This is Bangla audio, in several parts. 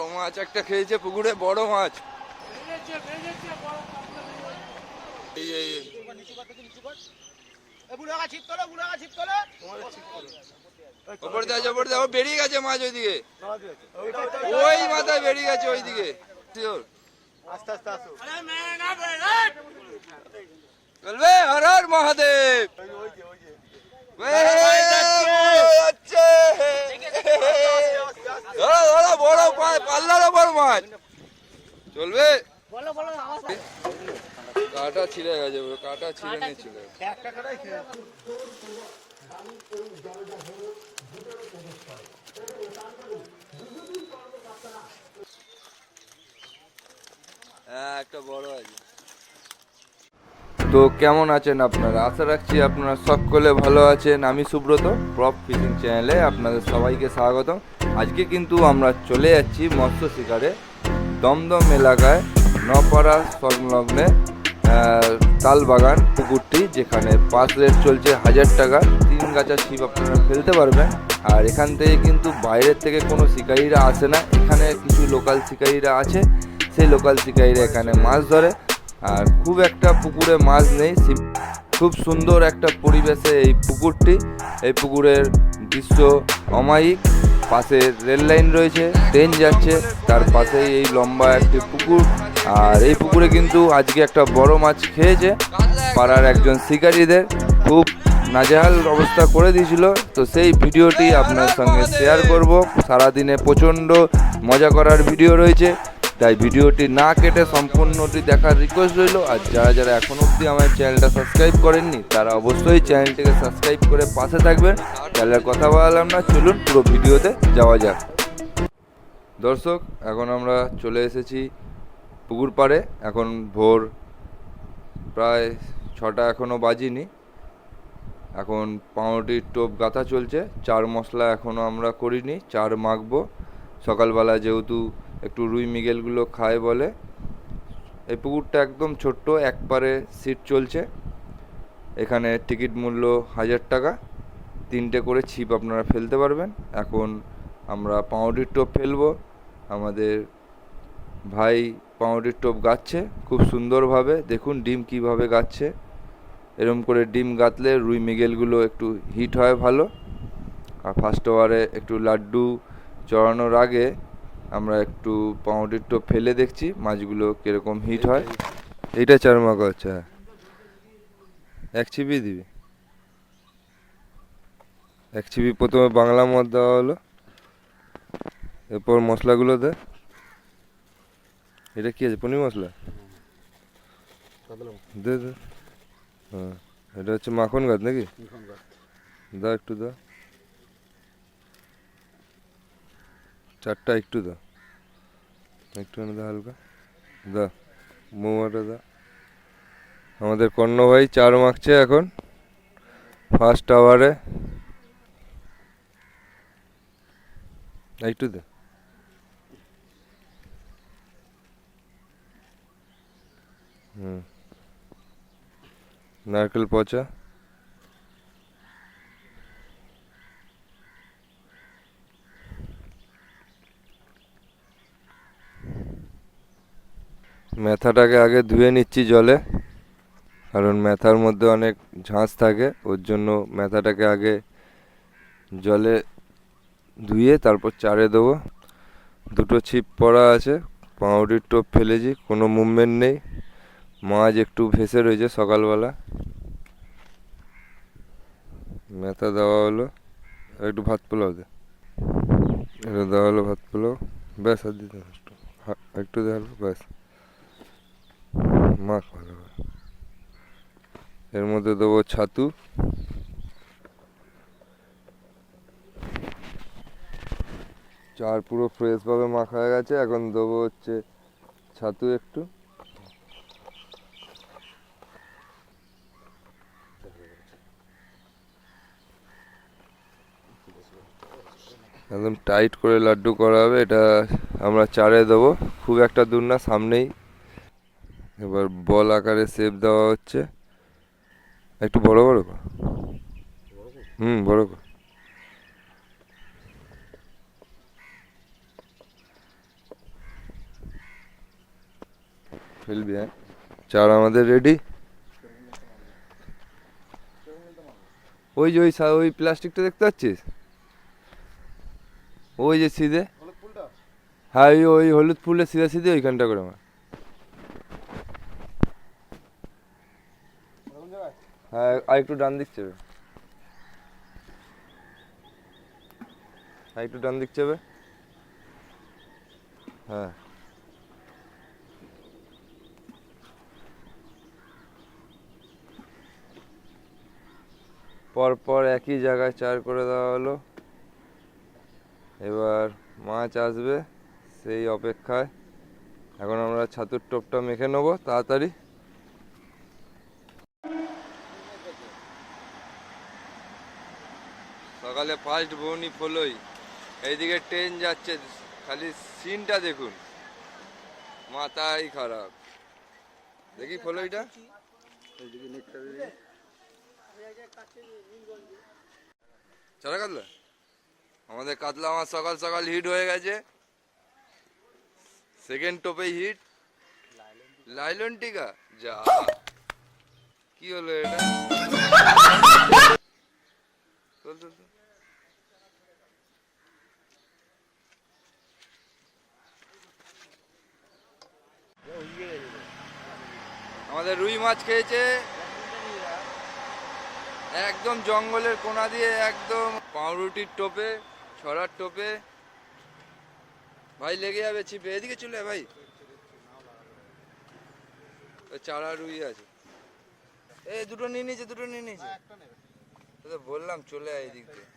বড় মাছ একটা খেয়েছে পুকুরে বড় মাছ। ওপর ওপর বেরিয়ে গেছে মাছ ওইদিকে। ওই মাথায় বেরিয়ে গেছে ওইদিকে. আস্তে আস্তে আসো। বলবে হর হর মহাদেব ওই যে, ওই যে ওই যে এই, যাচ্ছে। ধরো ধরো বড় পা- পাল্লার ওপর মাছ চলবে কাটা ছিঁড়ে গেছে কাটা ছিঁড়ে নিয়ে ছিঁড়ে। একটা কটাই হ্যাঁ একটা বড় আছে। তো কেমন আছেন আপনারা? আশা রাখছি আপনারা সকলে ভালো আছেন। আমি সুব্রত প্রপ ফিশিং চ্যানেলে আপনাদের সবাইকে স্বাগতম। আজকে কিন্তু আমরা চলে যাচ্ছি মৎস্য শিকারে দমদম এলাকায় নপাড়া সংলগ্নে তালবাগান পুকুরটি যেখানে পাস রেট চলছে হাজার টাকা। তিন গাছা ছিপ আপনারা ফেলতে পারবেন। আর এখান থেকে কিন্তু বাইরের থেকে কোনো শিকারীরা আসে না। এখানে কিছু লোকাল শিকারীরা আছে। সেই লোকাল শিকারীরা এখানে মাছ ধরে। আর খুব একটা পুকুরে মাছ নেই। খুব সুন্দর একটা পরিবেশে এই পুকুরটি। এই পুকুরের দৃশ্য অমায়িক। পাশে রেল লাইন রয়েছে। ট্রেন যাচ্ছে। তার পাশেই এই লম্বা একটি পুকুর। আর এই পুকুরে কিন্তু আজকে একটা বড় মাছ খেয়েছে। পাড়ার একজন শিকারীদের খুব নাজেহাল অবস্থা করে দিয়েছিল। তো সেই ভিডিওটি আপনার সঙ্গে শেয়ার করব। সারাদিনে প্রচণ্ড মজা করার ভিডিও রয়েছে। তাই ভিডিওটি না কেটে সম্পূর্ণটি দেখার রিকোয়েস্ট রইল। আর যারা যারা এখন অবধি আমার চ্যানেলটা সাবস্ক্রাইব করেননি, তারা অবশ্যই চ্যানেলটিকে সাবস্ক্রাইব করে পাশে থাকবেন। তাহলে কথা বললাম না। চলুন পুরো ভিডিওতে যাওয়া যাক। দর্শক, এখন আমরা চলে এসেছি পুকুর পাড়ে, এখন ভোর প্রায় ছটা এখনও বাজিনি। এখন পাউরুটির টোপ গাঁথা চলছে, চার মশলা এখনও আমরা করিনি, চার মাখবো। সকালবেলা যেহেতু একটু রুই মিগেলগুলো খায় বলে, এই পুকুরটা একদম ছোট্ট একবারে সিট চলছে। এখানে টিকিট মূল্য হাজার টাকা। তিনটে করে ছিপ আপনারা ফেলতে পারবেন। এখন আমরা পাউরুটির টোপ ফেলব। আমাদের ভাই পাউরুটির টোপ গাচ্ছে, খুব সুন্দরভাবে। দেখুন ডিম কীভাবে গাচ্ছে। এরম করে ডিম গাঁথলে রুই মিগেলগুলো একটু হিট হয় ভালো। আর ফার্স্ট ওভারে একটু লাড্ডু চড়ানোর আগে আমরা একটু পাউরুটির টোপ ফেলে দেখছি, মাছগুলো কীরকম হিট হয়। এইটা চার মাকা হচ্ছে হ্যাঁ। এক ছিপি দিবি। এক ছিপি প্রথমে বাংলা মদ দেওয়া হলো। এরপর মশলাগুলো দে। এটা কি আছে? পনির মশলা? দে দে। হ্যাঁ এটা হচ্ছে মাখন গাছ নাকি? দা একটু দা। চারটা একটু দা। একটু দা হালকা। দা মোমাটা দা। আমাদের কর্ণ ভাই চার মাখছে এখন। ফার্স্ট আওয়ারে। একটু দে। হুম। নারকেল পচা? মেথাটাকে আগে ধুয়ে নিচ্ছি জলে, কারণ মেথার মধ্যে অনেক ঝাঁঝ থাকে, ওর জন্য মেথাটাকে আগে জলে ধুয়ে তারপর চারে দেবো। দুটো ছিপ পড়া আছে পাউরুটির টোপ ফেলেছি, কোনো মুভমেন্ট নেই। মাছ একটু ভেসে রয়েছে সকালবেলা। মেথা দেওয়া হলো একটু ভাত পোলাও দে। এটা দেওয়া হলো ভাত পোলাও। ব্যাস, আর দিতে একটু একটু দেওয়া হলো, ব্যাস। মাখ ভালো এর মধ্যে দেবো ছাতু। চার পুরো ফ্রেশভাবে মাখা হয়ে গেছে। এখন দেবো হচ্ছে ছাতু একটু। একদম টাইট করে লাড্ডু করা হবে এটা আমরা চারে দেবো। খুব একটা দূর না, সামনেই। এবার বল আকারে শেপ দেওয়া হচ্ছে। একটু বড় বড় কর। হুম, বড় কর। ফেলবি হ্যাঁ। চার আমাদের রেডি ওই যে ওই ওই প্লাস্টিকটা দেখতে পাচ্ছিস? ওই যে সিধে। হ্যাঁ ওই ওই হলুদ ফুলের সিধে সিধে ওইখানটা করে আমার। হ্যাঁ আর একটু ডান দিক চেবে আর একটু ডান দিক চেবে হ্যাঁ। পরপর একই জায়গায় চার করে দেওয়া হলো। এবার মাছ আসবে সেই অপেক্ষায়। এখন আমরা ছাতুর টোপটা মেখে নেব, তাড়াতাড়ি। সকালে ফার্স্ট বৌনি ফলোই, এইদিকে ট্রেন যাচ্ছে, খালি সিনটা দেখুন। মাথাই খারাপ। দেখি ফলোইটা। চারা কাতলা আমাদের কাতলা আমার সকাল সকাল হিট হয়ে গেছে। Second টোপে hit. লাইলন টিকা যা। কি হলো এটা। আমাদের রুই মাছ খেয়েছে। একদম জঙ্গলের কোনা দিয়ে একদম পাউরুটির টোপে। ছড়ার টোপে ভাই লেগে যাবে ছিপে এদিকে চলে ভাই চারা রুই আছে এ দুটো নিয়ে নিয়েছে দুটো নিয়ে নিয়েছে তো বললাম চলে আয় এদিক দিয়ে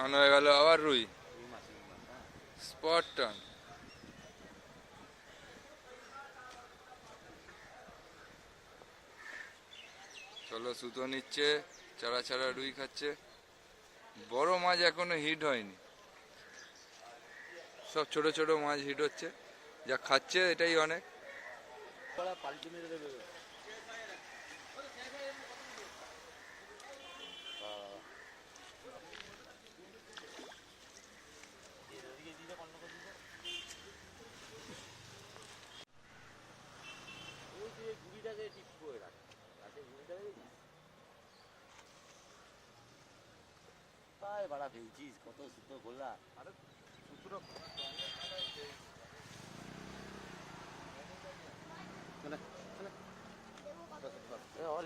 টান হয়ে গেল, আবার রুই। স্পট টান। চলো, সুতো নিচ্ছে, চারা চারা রুই খাচ্ছে। বড় মাছ এখনও হিট হয়নি। সব ছোট ছোট মাছ হিট হচ্ছে। যা খাচ্ছে এটাই অনেক। বাড়া ফেলছিস কত সুতো গোলা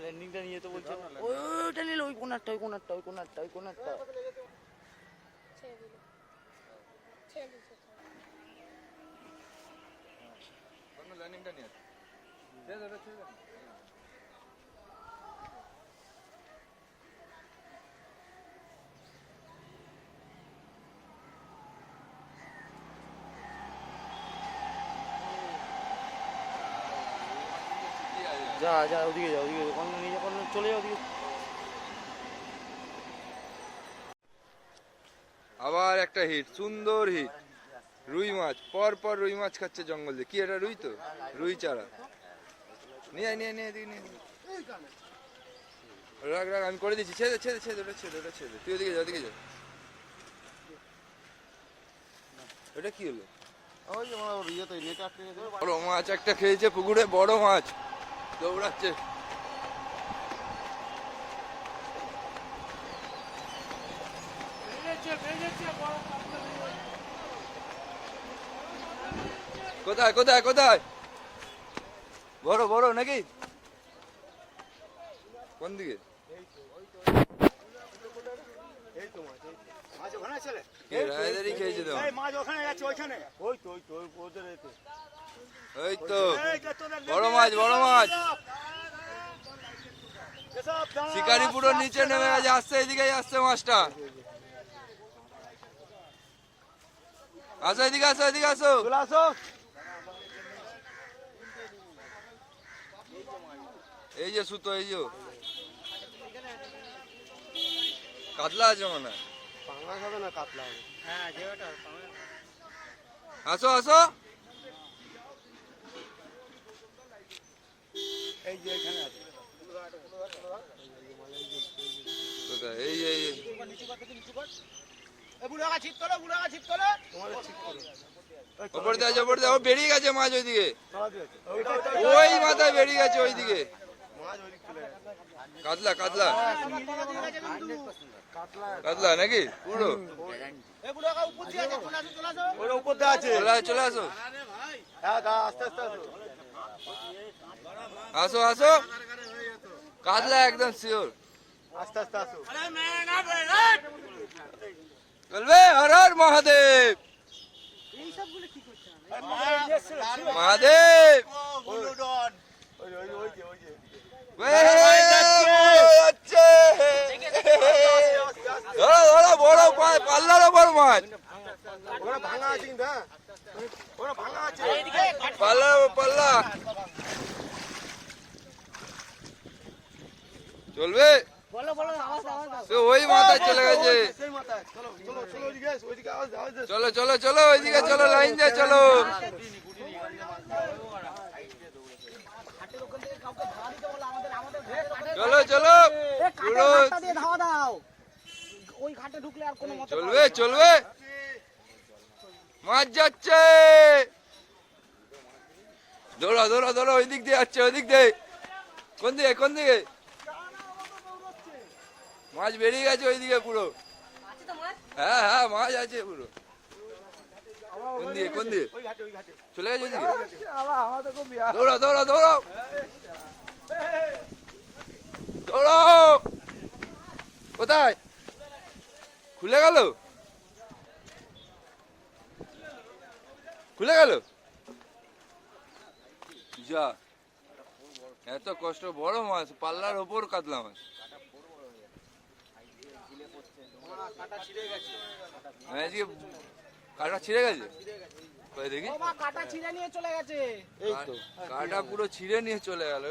ল্যান্ডিংটা নিয়ে তো বলছে ওইটা নিলে ওই কোনারটা ওই কোনারটা ওই কোনারটা ওই কোনারটা ল্যান্ডিংটা নিয়ে আসো। ছেড়ে দাও, ছেড়ে দাও। যা যা ওদিকে যা ওদিকে কোন নিয়ে যা কোন চলে যা ওদিকে। আবার একটা হিট সুন্দর হিট রুই মাছ পর পর রুই মাছ খাচ্ছে জঙ্গল দিয়ে। কি এটা রুই তো? রুই চারা। নিয়ে নিয়ে নিয়ে এদিকে নিয়ে। রাখ রাখ আমি করে দিচ্ছি। ছেদে ছেদে ছেদে ওটা ছেদে ওটা ছেদে তুই ওদিকে যা ওদিকে যা। ওটা কি হলো? ওই যে আমার ইয়েতে নেট আটকে গেছে বড় মাছ একটা খেয়েছে পুকুরে বড় মাছ। দৌড়াচ্ছে। কোথায় কোথায় কোথায়? বড় বড় নাকি? কোন দিকে? এই তো মাছ এই তো। মাছ ওখানে যাচ্ছে ওইখানে। ওই তো ওই তো ওই ওদের এতে। ওই তো। এই তোদের বড় মাছ বড় মাছ। এসব শিকারি পুরো নিচে নেমে। গেছে আসছে এদিকেই আসছে মাছটা। আসো এদিকে আসো এদিকে আসো। আসো। এই যে সুতো এই যে। কাতলা আছে মনে হয়। পাঙ্গাস হবে না কাতলা হবে? আসো আসো। এই যে এখানে আছে। এই এই ওপর দিয়ে ওপর দিয়ে ও বেরিয়ে গেছে মাছ ওইদিকে। ওই মাথায় বেরিয়ে গেছে ওইদিকে। চলে কাতলা কাতলা। কাতলা নাকি? পুরো ওর উপর দিয়ে আছে। চলে আসো, চলে আসো। হ্যাঁ আস্তে আস্তে আসো। আসো আসো কাতলা একদম শিওর আস্তে আস্তে আসো চলবে হর হর মহাদেব মহাদেব ওই ওই ওই যে ওই যে এই, যাচ্ছে। ধরো ধরো বড় পা- পাল্লার ওপর মাছ ওরা ভাঙা আছে কিন্তু হ্যাঁ ওরা ভাঙা আছে পাল্লার ওপর পাল্লা চলবে বলো বলো আওয়াজ আওয়াজ দাও। সে ওই মাথায় চলে গেছে সেই মাথায় চলো চলো চলো ওইদিকে এসো, ওইদিকে আওয়াজ দাও, আওয়াজ দাও। চলো ওইদিকে চলো লাইন দিয়ে চলো। চলো চলো পুরো ধাওয়া দাও। ওই ঘাটে ঢুকলে আর কোনো চলবে চলবে। মাছ যাচ্ছে। দৌড়া দৌড়া দৌড়া ওই দিক দিয়ে যাচ্ছে ওই দিক দিয়ে। কোন দিকে কোন দিকে? মাছ বেরিয়ে গেছে ওই দিকে পুরো হ্যাঁ হ্যাঁ মাছ আছে পুরো। কোন চলে গেছে দৌড়াও দৌড়াও কোথায়? খুলে গেল? খুলে গেল? যা। এত কষ্ট বড় মাছ পাল্লার ওপর কাতলা মাছ। হ্যাঁ, আজকে কাটা ছিঁড়ে গেছে? কই দেখি। কাটা ছিঁড়ে নিয়ে চলে গেছে। কাটা পুরো ছিঁড়ে নিয়ে চলে গেল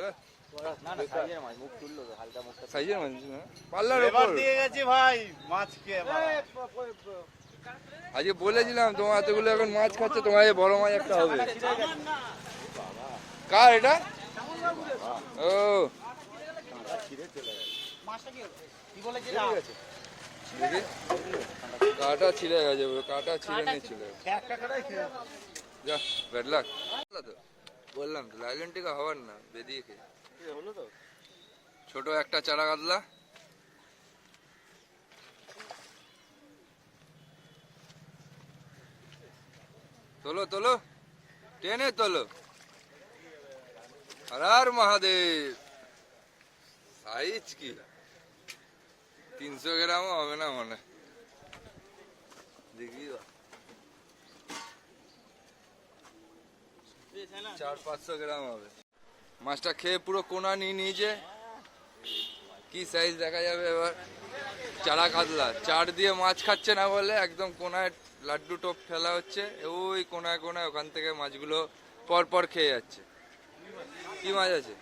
আজকে বলেছিলাম তোমার এতগুলো এখন মাছ খাচ্ছে তোমার এই বড় মাছ একটা হবে। কার এটা? ও। দেখি কাটা ছিঁড়ে গেছে কাটা ছিঁড়ে নিয়ে চলে যা ব্যাড লাক তো বললাম তো লাইলন টিকা হওয়ার না বেরিয়ে খেয়ে। ছোট একটা চারা কাতলা তোলো তোলো। টেনে তোলো। হর মহাদেব। সাইজ কি? তিনশো গ্রামও হবে না মনে চার পাঁচশো গ্রাম হবে। মাছটা খেয়ে পুরো কোনা নিয়ে নিয়েছে। কি সাইজ দেখা যাবে এবার? চারা কাতলা। চার দিয়ে মাছ খাচ্ছে না বলে একদম কোনায় লাড্ডু টোপ ফেলা হচ্ছে। ওই কোনায় কোনায় ওখান থেকে মাছগুলো পর পর খেয়ে যাচ্ছে। কি মাছ আছে?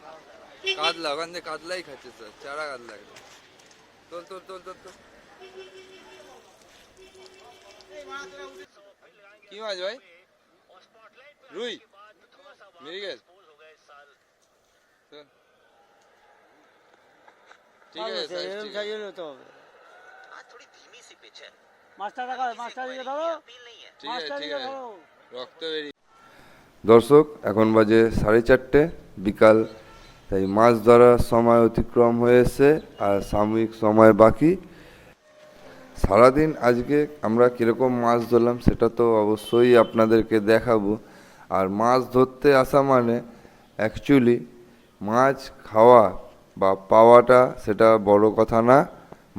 কাতলা। ওখান থেকে কাতলাই খাচ্ছে স্যার চারা কাতলা। একদম। তোল তোল তোল তোল তোল। কি মাছ ভাই? রুই। মৃগেল চল। ঠিক আছে। মাছটা দেখা মাছটা দিকে ধরো। ঠিক আছে মাছটা ঠিক দিকে আছে। ধরো। রক্ত বেরিয়ে দর্শক এখন বাজে সাড়ে চারটে বিকাল তাই মাছ ধরার সময় অতিক্রম হয়েছে আর সাময়িক সময় বাকি। সারাদিন আজকে আমরা কীরকম মাছ ধরলাম সেটা তো অবশ্যই আপনাদেরকে দেখাবো। আর মাছ ধরতে আসা মানে অ্যাকচুয়ালি মাছ খাওয়া বা পাওয়াটা সেটা বড় কথা না।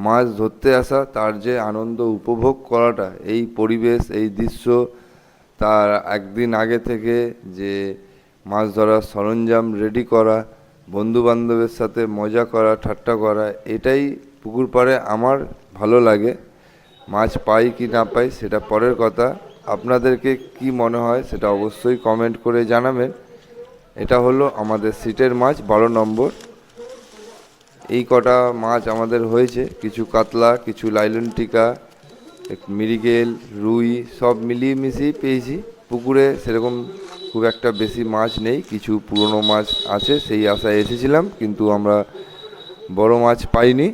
মাছ ধরতে আসা, তার যে আনন্দ উপভোগ করাটা, এই পরিবেশ, এই দৃশ্য, তার একদিন আগে থেকে যে মাছ ধরার সরঞ্জাম রেডি করা বন্ধু বান্ধবের সাথে মজা করা, ঠাট্টা করা, এটাই পুকুর পাড়ে আমার ভালো লাগে। মাছ পাই কি না পাই সেটা পরের কথা। আপনাদেরকে কি মনে হয় সেটা অবশ্যই কমেন্ট করে জানাবেন। এটা হলো আমাদের সিটের মাছ, বারো নম্বর। এই কটা মাছ আমাদের হয়েছে। কিছু কাতলা, কিছু লাইলন টিকা মিরিগেল, রুই, সব মিলিয়ে মিশিয়ে পেয়েছি। পুকুরে সেরকম খুব একটা বেশি মাছ নেই, কিছু পুরনো মাছ আছে, সেই আশায় এসেছিলাম, কিন্তু আমরা বড় মাছ পাইনি।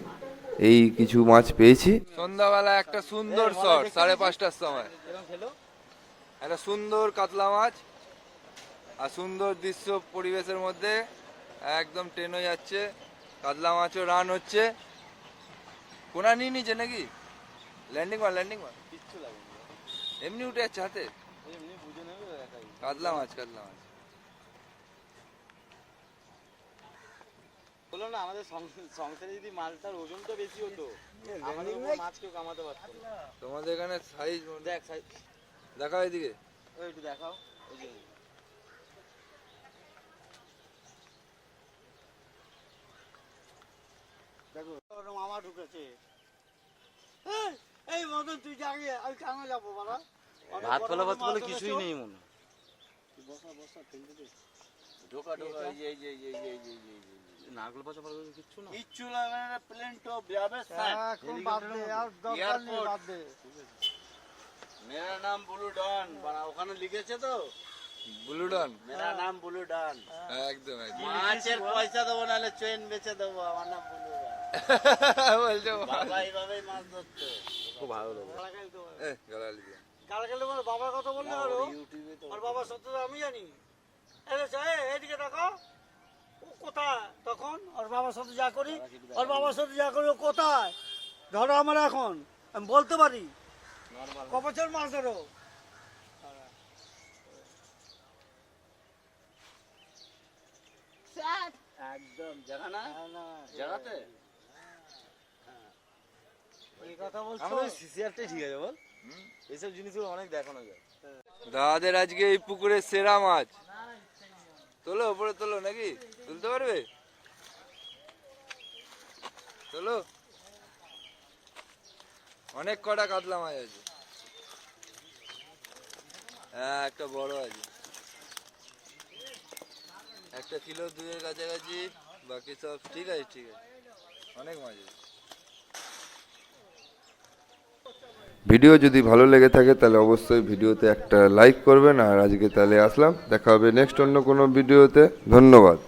এই কিছু মাছ পেয়েছি। সন্ধ্যাবেলা একটা সুন্দর শট, সাড়ে পাঁচটার সময়। একটা সুন্দর কাতলা মাছ, আর সুন্দর দৃশ্য পরিবেশের মধ্যে একদম ট্রেন হয়ে যাচ্ছে, কাতলা মাছও রান হচ্ছে। কোনা নিয়ে নিচে নাকি? ল্যান্ডিং মার ল্যান্ডিং মার। এমনি উঠে যাচ্ছে হাতে। কাতলা মাছ কাতলা মাছ বলল না আমাদের সংসারে যদি মালটার ওজন তো বেশি হতো আমাদের উপর মাছ কেউ কামাতে পারতো না। তোমাদের এখানে সাইজ দেখ সাই- দেখা এদিকে। ওই একটু দেখাও ওই যে। দেখো মামা ঢুকেছে। এই, এই মদন তুই জাগিয়ে আমি কেন যাব বাবা ভাত ফেলা ভাত ফেলা কিছুই নেই মনে বসা বসা ফেলতে দে। ঢোকা ঢোকা এই যে এই এই এই এই এই যে নাগল পাচা পাচা কিচ্ছু না? কিচ্ছু না মানে প্লেন তো যাবে এখন বাদ দে আর দরকার নেই বাদ দে। মেরা নাম বুলু ডন। বাড়া ওখানে লিখেছে তো? ব্লুডন মেরা নাম বুলু ডন। একদম একদম। মাছের পয়সা দেবো নাহলে চেন বেচে দেবো। আমার নাম বুলু বলছো। বাবা এইভাবেই মাছ ধরতো। খুব ভালো লাগল। গালালি দিয়ে। কালকে বলে বাবার কথা বললে হলো? আর বাবার সত্য আমি জানি। এদিকে দেখো। ও কোথায়? তখন ওর বাবার সাথে যা করি ওর বাবার সাথে যা করি ও কোথায়? ধরো আমার এখন আমি বলতে পারি। ক বছর মাছ ধরো? একদম জায়গা না? জায়গাতে এই কথা বলছো? সিসিআরটাই ঠিক আছে বল। এইসব জিনিসগুলো অনেক দেখানো যায়। দাদাদের আজকে এই পুকুরের সেরা মাছ। তোলো, উপরে তোলো নাকি? তুলতে পারবে? তোলো। অনেক কটা কাতলা মাছ আছে। হ্যাঁ একটা বড় আছে। একটা কিলো দুইয়ের কাছাকাছি, বাকি সব ঠিক আছে ঠিক আছে। অনেক মাছ আছে। ভিডিও যদি ভালো লেগে থাকে, তাহলে অবশ্যই ভিডিওতে একটা লাইক করবেন। আর আজকে তাহলে আসলাম। দেখা হবে নেক্সট অন্য কোনো ভিডিওতে। ধন্যবাদ।